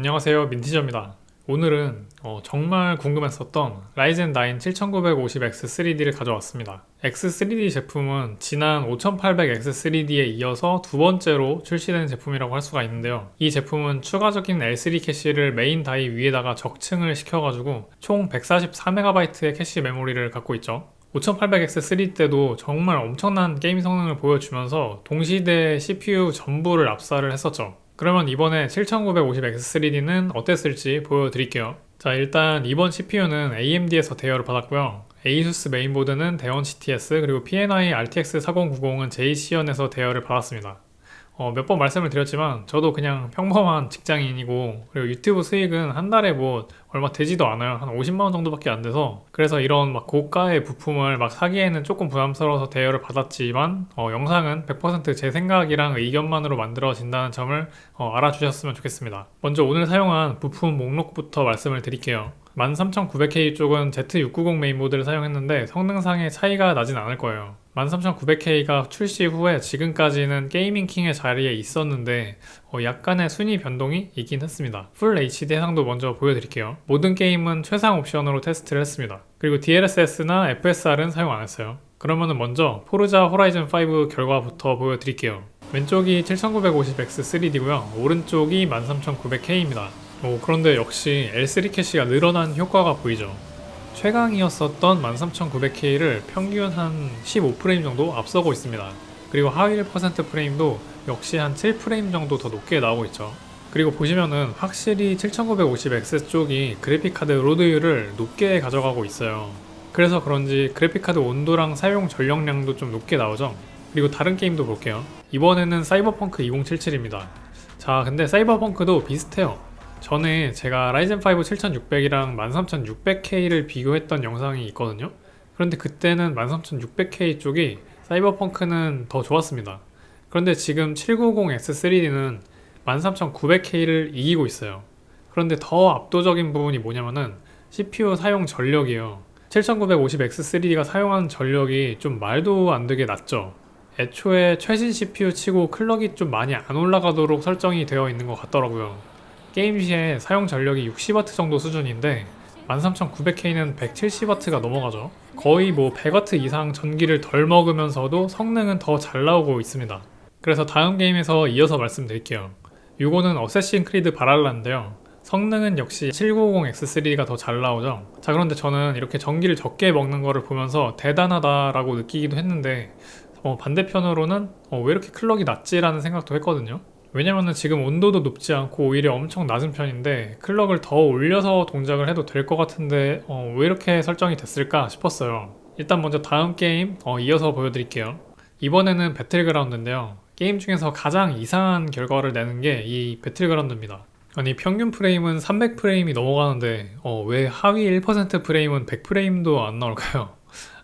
안녕하세요 민티저입니다. 오늘은 어, 정말 궁금했었던 라이젠 9 7950X 3D를 가져왔습니다. X3D 제품은 지난 5800X 3D에 이어서 두 번째로 출시된 제품이라고 할 수가 있는데요. 이 제품은 추가적인 L3 캐시를 메인 다이 위에다가 적층을 시켜가지고 총 144MB의 캐시 메모리를 갖고 있죠. 5800X 3 때도 정말 엄청난 게임 성능을 보여주면서 동시대 CPU 전부를 압사를 했었죠. 그러면 이번에 7950X3D는 어땠을지 보여드릴게요. 자 일단 이번 CPU는 AMD에서 대여를 받았고요. ASUS 메인보드는 대원 CTS 그리고 PNI RTX 4090은 JC연에서 대여를 받았습니다. 어, 몇 번 말씀을 드렸지만 저도 그냥 평범한 직장인이고 그리고 유튜브 수익은 한 달에 뭐 얼마 되지도 않아요. 한 50만 원 정도밖에 안 돼서 그래서 이런 막 고가의 부품을 막 사기에는 조금 부담스러워서 대여를 받았지만 어, 영상은 100%제 생각이랑 의견만으로 만들어진다는 점을 어, 알아주셨으면 좋겠습니다. 먼저 오늘 사용한 부품 목록부터 말씀을 드릴게요. 13900K 쪽은 Z690 메인보드를 사용했는데 성능상의 차이가 나진 않을 거예요. 13900K가 출시 후에 지금까지는 게이밍킹의 자리에 있었는데 어, 약간의 순위 변동이 있긴 했습니다. 풀 HD 해상도 먼저 보여드릴게요. 모든 게임은 최상 옵션으로 테스트를 했습니다. 그리고 DLSS나 FSR은 사용 안 했어요. 그러면은 먼저 포르자 호라이즌 5 결과부터 보여드릴게요. 왼쪽이 7950X 3D고요. 오른쪽이 13900K입니다. 오, 그런데 역시 L3 캐시가 늘어난 효과가 보이죠. 최강이었었던 13900K를 평균 한 15프레임 정도 앞서고 있습니다. 그리고 하위 1% 프레임도 역시 한 7프레임 정도 더 높게 나오고 있죠. 그리고 보시면은 확실히 7950X 쪽이 그래픽카드 로드율을 높게 가져가고 있어요. 그래서 그런지 그래픽카드 온도랑 사용 전력량도 좀 높게 나오죠. 그리고 다른 게임도 볼게요. 이번에는 사이버펑크 2077입니다. 자, 근데 사이버펑크도 비슷해요. 전에 제가 라이젠 5 7600이랑 13600K를 비교했던 영상이 있거든요. 그런데 그때는 13600K 쪽이 사이버펑크는 더 좋았습니다. 그런데 지금 790X3D는 13900K를 이기고 있어요. 그런데 더 압도적인 부분이 뭐냐면은 CPU 사용 전력이에요. 7950X3D가 사용하는 전력이 좀 말도 안 되게 낮죠. 애초에 최신 CPU 치고 클럭이 좀 많이 안 올라가도록 설정이 되어 있는 것 같더라고요. 게임 시에 사용 전력이 60W 정도 수준인데 13900K는 170W가 넘어가죠. 거의 뭐 100W 이상 전기를 덜 먹으면서도 성능은 더 잘 나오고 있습니다. 그래서 다음 게임에서 이어서 말씀드릴게요. 이거는 어쌔신 크리드 바랄라인데요. 성능은 역시 790X3가 더 잘 나오죠. 자, 그런데 저는 이렇게 전기를 적게 먹는 거를 보면서 대단하다라고 느끼기도 했는데, 어, 반대편으로는 어, 왜 이렇게 클럭이 낮지라는 생각도 했거든요. 왜냐면은 지금 온도도 높지 않고 오히려 엄청 낮은 편인데 클럭을 더 올려서 동작을 해도 될 것 같은데 어, 왜 이렇게 설정이 됐을까 싶었어요. 일단 먼저 다음 게임 어, 이어서 보여드릴게요. 이번에는 배틀그라운드인데요. 게임 중에서 가장 이상한 결과를 내는 게 이 배틀그라운드입니다. 아니 평균 프레임은 300프레임이 넘어가는데 어, 왜 하위 1% 프레임은 100프레임도 안 나올까요?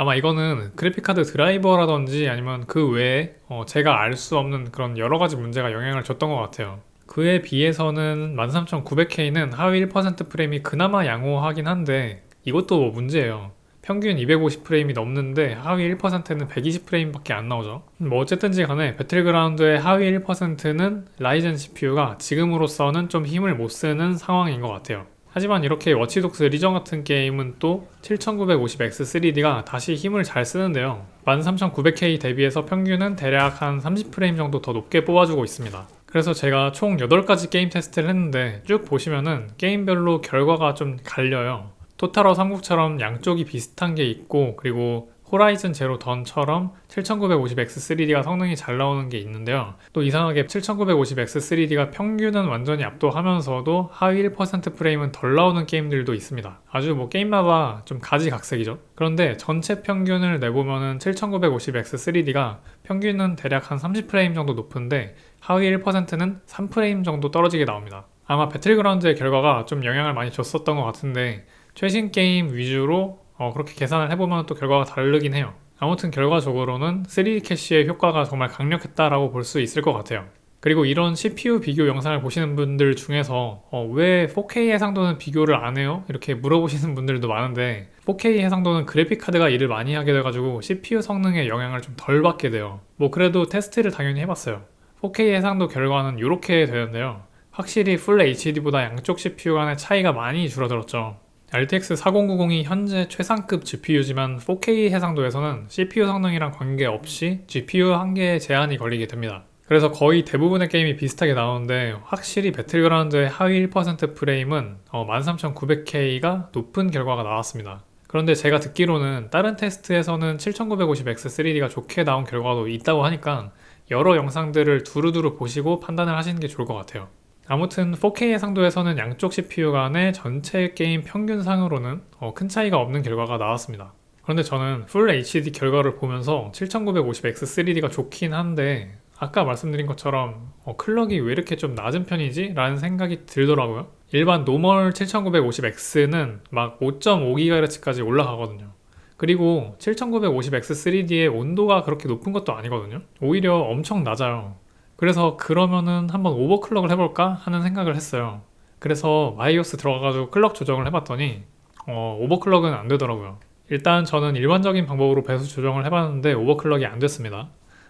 아마 이거는 그래픽카드 드라이버라든지 아니면 그 외에 어 제가 알 수 없는 그런 여러 가지 문제가 영향을 줬던 것 같아요. 그에 비해서는 13900K는 하위 1% 프레임이 그나마 양호하긴 한데 이것도 문제예요. 평균 250프레임이 넘는데 하위 1%는 120프레임밖에 안 나오죠. 뭐 어쨌든지 간에 배틀그라운드의 하위 1%는 라이젠 CPU가 지금으로서는 좀 힘을 못 쓰는 상황인 것 같아요. 하지만 이렇게 워치독스 리전 같은 게임은 또 7950X3D가 다시 힘을 잘 쓰는데요. 13900K 대비해서 평균은 대략 한 30프레임 정도 더 높게 뽑아주고 있습니다. 그래서 제가 총 8가지 게임 테스트를 했는데 쭉 보시면은 게임별로 결과가 좀 갈려요. 토탈워 삼국처럼 양쪽이 비슷한 게 있고 그리고 호라이즌 제로 던처럼 7950X3D가 성능이 잘 나오는 게 있는데요. 또 이상하게 7950X3D가 평균은 완전히 압도하면서도 하위 1% 프레임은 덜 나오는 게임들도 있습니다. 아주 뭐 게임마다 좀 가지각색이죠. 그런데 전체 평균을 내보면은 7950X3D가 평균은 대략 한 30프레임 정도 높은데 하위 1%는 3프레임 정도 떨어지게 나옵니다. 아마 배틀그라운드의 결과가 좀 영향을 많이 줬었던 것 같은데 최신 게임 위주로 어, 그렇게 계산을 해보면 또 결과가 다르긴 해요. 아무튼 결과적으로는 3D 캐시의 효과가 정말 강력했다라고 볼 수 있을 것 같아요. 그리고 이런 CPU 비교 영상을 보시는 분들 중에서 어, 왜 4K 해상도는 비교를 안 해요? 이렇게 물어보시는 분들도 많은데 4K 해상도는 그래픽 카드가 일을 많이 하게 돼가지고 CPU 성능에 영향을 좀 덜 받게 돼요. 뭐 그래도 테스트를 당연히 해봤어요. 4K 해상도 결과는 이렇게 되는데요. 확실히 풀 HD보다 양쪽 CPU 간의 차이가 많이 줄어들었죠. RTX 4090이 현재 최상급 GPU지만 4K 해상도에서는 CPU 성능이랑 관계없이 GPU 한계에 제한이 걸리게 됩니다. 그래서 거의 대부분의 게임이 비슷하게 나오는데 확실히 배틀그라운드의 하위 1% 프레임은 어, 13900K가 높은 결과가 나왔습니다. 그런데 제가 듣기로는 다른 테스트에서는 7950X3D가 좋게 나온 결과도 있다고 하니까 여러 영상들을 두루두루 보시고 판단을 하시는 게 좋을 것 같아요. 아무튼 4K 해상도에서는 양쪽 CPU 간의 전체 게임 평균상으로는 어, 큰 차이가 없는 결과가 나왔습니다. 그런데 저는 풀 HD 결과를 보면서 7950X3D가 좋긴 한데 아까 말씀드린 것처럼 어, 클럭이 왜 이렇게 좀 낮은 편이지? 라는 생각이 들더라고요. 일반 노멀 7950X는 막 5.5GHz까지 올라가거든요. 그리고 7950X3D의 온도가 그렇게 높은 것도 아니거든요. 오히려 엄청 낮아요. 그래서 그러면은 한번 오버클럭을 해볼까 하는 생각을 했어요. 그래서 마이오스 들어가가지고 클럭 조정을 해봤더니 어, 오버클럭은 안 되더라고요. 일단 저는 일반적인 방법으로 배수 조정을 해봤는데 오버클럭이 안 됐습니다.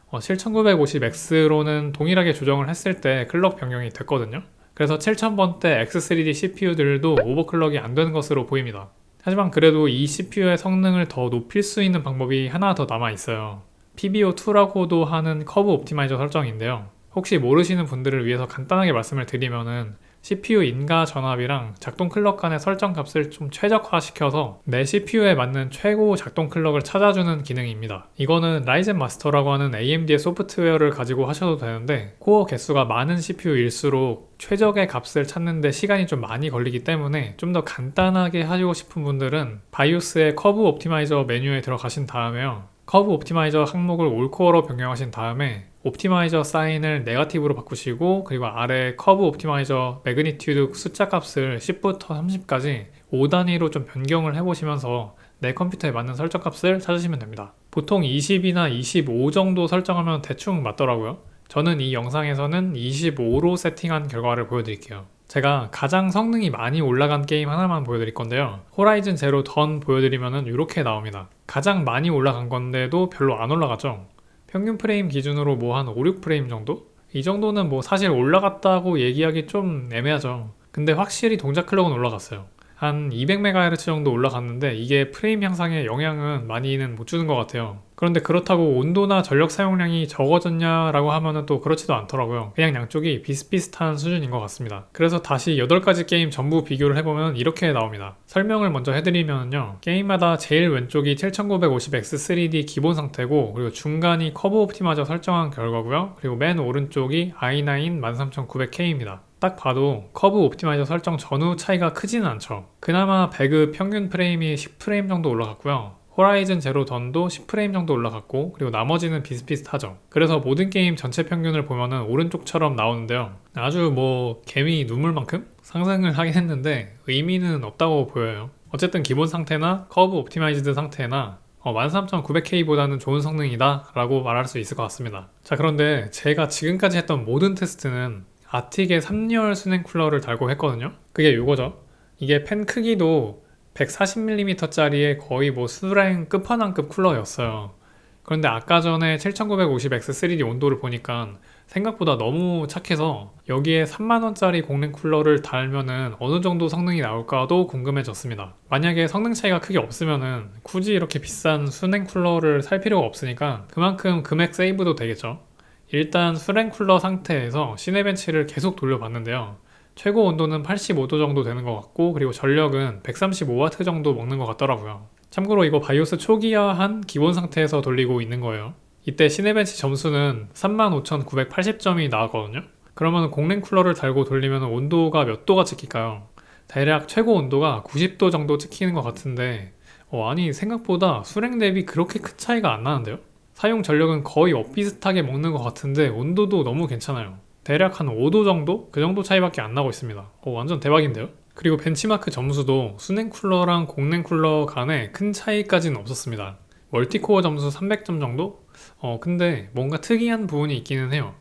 어, 7950X로는 동일하게 조정을 했을 때 클럭 변경이 됐거든요. 그래서 7000번대 X3D CPU들도 오버클럭이 안 되는 것으로 보입니다. 하지만 그래도 이 CPU의 성능을 더 높일 수 있는 방법이 하나 더 남아 있어요. PBO2라고도 하는 커브 옵티마이저 설정인데요. 혹시 모르시는 분들을 위해서 간단하게 말씀을 드리면은 CPU 인가 전압이랑 작동 클럭 간의 설정 값을 좀 최적화시켜서 내 CPU에 맞는 최고 작동 클럭을 찾아주는 기능입니다. 이거는 라이젠 마스터라고 하는 AMD의 소프트웨어를 가지고 하셔도 되는데 코어 개수가 많은 CPU일수록 최적의 값을 찾는데 시간이 좀 많이 걸리기 때문에 좀 더 간단하게 하시고 싶은 분들은 바이오스의 커브 옵티마이저 메뉴에 들어가신 다음에요. 커브 옵티마이저 항목을 올코어로 변경하신 다음에 옵티마이저 사인을 네가티브로 바꾸시고 그리고 아래 커브 옵티마이저 매그니튜드 숫자 값을 10부터 30까지 5단위로 좀 변경을 해보시면서 내 컴퓨터에 맞는 설정 값을 찾으시면 됩니다. 보통 20이나 25 정도 설정하면 대충 맞더라고요. 저는 이 영상에서는 25로 세팅한 결과를 보여드릴게요. 제가 가장 성능이 많이 올라간 게임 하나만 보여드릴 건데요. 호라이즌 제로 던 보여드리면 이렇게 나옵니다. 가장 많이 올라간 건데도 별로 안 올라가죠. 평균 프레임 기준으로 뭐 한 5, 6프레임 정도? 이 정도는 뭐 사실 올라갔다고 얘기하기 좀 애매하죠. 근데 확실히 동작 클럭은 올라갔어요. 한 200MHz 정도 올라갔는데 이게 프레임 향상에 영향은 많이는 못 주는 것 같아요. 그런데 그렇다고 온도나 전력 사용량이 적어졌냐라고 하면은 또 그렇지도 않더라고요. 그냥 양쪽이 비슷비슷한 수준인 것 같습니다. 그래서 다시 8가지 게임 전부 비교를 해보면 이렇게 나옵니다. 설명을 먼저 해드리면요. 게임마다 제일 왼쪽이 7950X3D 기본 상태고 그리고 중간이 커브 옵티마저 설정한 결과고요. 그리고 맨 오른쪽이 i9 13900K입니다. 딱 봐도 커브 옵티마이저 설정 전후 차이가 크지는 않죠. 그나마 배그 평균 프레임이 10프레임 정도 올라갔고요. 호라이즌 제로 던도 10프레임 정도 올라갔고 그리고 나머지는 비슷비슷하죠. 그래서 모든 게임 전체 평균을 보면은 오른쪽처럼 나오는데요. 아주 뭐 개미 눈물만큼 상승을 하긴 했는데 의미는 없다고 보여요. 어쨌든 기본 상태나 커브 옵티마이즈드 상태나 어, 13900K보다는 좋은 성능이다 라고 말할 수 있을 것 같습니다. 자 그런데 제가 지금까지 했던 모든 테스트는 아틱의 3열 수냉 쿨러를 달고 했거든요. 그게 이거죠. 이게 팬 크기도 140mm짜리의 거의 뭐 수랭 끝판왕급 쿨러였어요. 그런데 아까 전에 7950X3D 온도를 보니까 생각보다 너무 착해서 여기에 3만원짜리 공랭 쿨러를 달면은 어느 정도 성능이 나올까도 궁금해졌습니다. 만약에 성능 차이가 크게 없으면은 굳이 이렇게 비싼 수냉 쿨러를 살 필요가 없으니까 그만큼 금액 세이브도 되겠죠. 일단 수냉 쿨러 상태에서 시네벤치를 계속 돌려봤는데요. 최고 온도는 85도 정도 되는 것 같고 그리고 전력은 135W 정도 먹는 것 같더라고요. 참고로 이거 바이오스 초기화한 기본 상태에서 돌리고 있는 거예요. 이때 시네벤치 점수는 35,980점이 나왔거든요. 그러면 공랭 쿨러를 달고 돌리면 온도가 몇 도가 찍힐까요? 대략 최고 온도가 90도 정도 찍히는 것 같은데 어, 아니 생각보다 수냉 대비 그렇게 큰 차이가 안 나는데요? 사용 전력은 거의 엇비슷하게 먹는 것 같은데 온도도 너무 괜찮아요. 대략 한 5도 정도? 그 정도 차이밖에 안 나고 있습니다. 오, 완전 대박인데요? 그리고 벤치마크 점수도 수냉 쿨러랑 공냉 쿨러 간에 큰 차이까지는 없었습니다. 멀티코어 점수 300점 정도? 어, 근데 뭔가 특이한 부분이 있기는 해요.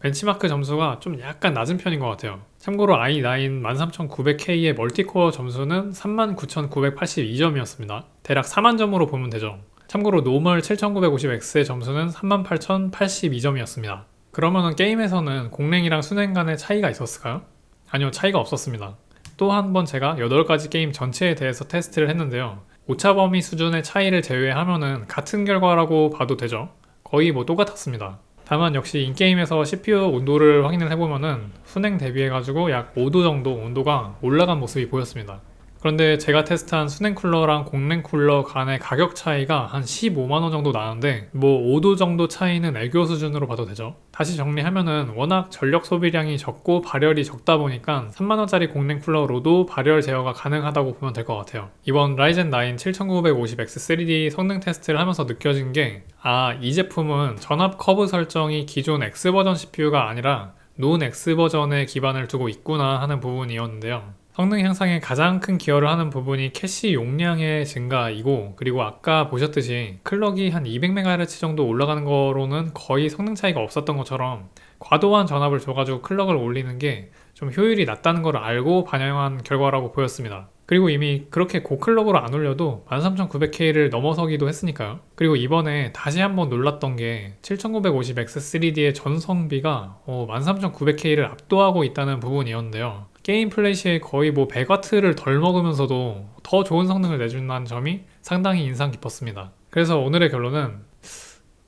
벤치마크 점수가 좀 약간 낮은 편인 것 같아요. 참고로 i9 13900K의 멀티코어 점수는 39,982점이었습니다. 대략 4만 점으로 보면 되죠. 참고로 노멀 7950X의 점수는 38,082점이었습니다. 그러면은 게임에서는 공랭이랑 순행 간의 차이가 있었을까요? 아니요, 차이가 없었습니다. 또 한 번 제가 8가지 게임 전체에 대해서 테스트를 했는데요. 오차 범위 수준의 차이를 제외하면은 같은 결과라고 봐도 되죠. 거의 뭐 똑같았습니다. 다만 역시 인게임에서 CPU 온도를 확인을 해보면은 순행 대비해가지고 약 5도 정도 온도가 올라간 모습이 보였습니다. 그런데 제가 테스트한 순행 쿨러랑 공랭 쿨러 간의 가격 차이가 한 15만원 정도 나는데 뭐 5도 정도 차이는 애교 수준으로 봐도 되죠. 다시 정리하면은 워낙 전력 소비량이 적고 발열이 적다 보니까 3만원짜리 공랭 쿨러로도 발열 제어가 가능하다고 보면 될 것 같아요. 이번 라이젠 9 7950X3D 성능 테스트를 하면서 느껴진 게 아, 이 제품은 전압 커브 설정이 기존 X 버전 CPU가 아니라 논 X 버전에 기반을 두고 있구나 하는 부분이었는데요. 성능 향상에 가장 큰 기여를 하는 부분이 캐시 용량의 증가이고 그리고 아까 보셨듯이 클럭이 한 200MHz 정도 올라가는 거로는 거의 성능 차이가 없었던 것처럼 과도한 전압을 줘가지고 클럭을 올리는 게 좀 효율이 낮다는 걸 알고 반영한 결과라고 보였습니다. 그리고 이미 그렇게 고클럭으로 안 올려도 13900K를 넘어서기도 했으니까요. 그리고 이번에 다시 한번 놀랐던 게 7950X3D의 전성비가 13900K를 압도하고 있다는 부분이었는데요. 게임 플레이 시에 거의 뭐 100W를 덜 먹으면서도 더 좋은 성능을 내준다는 점이 상당히 인상 깊었습니다. 그래서 오늘의 결론은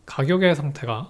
가격의 상태가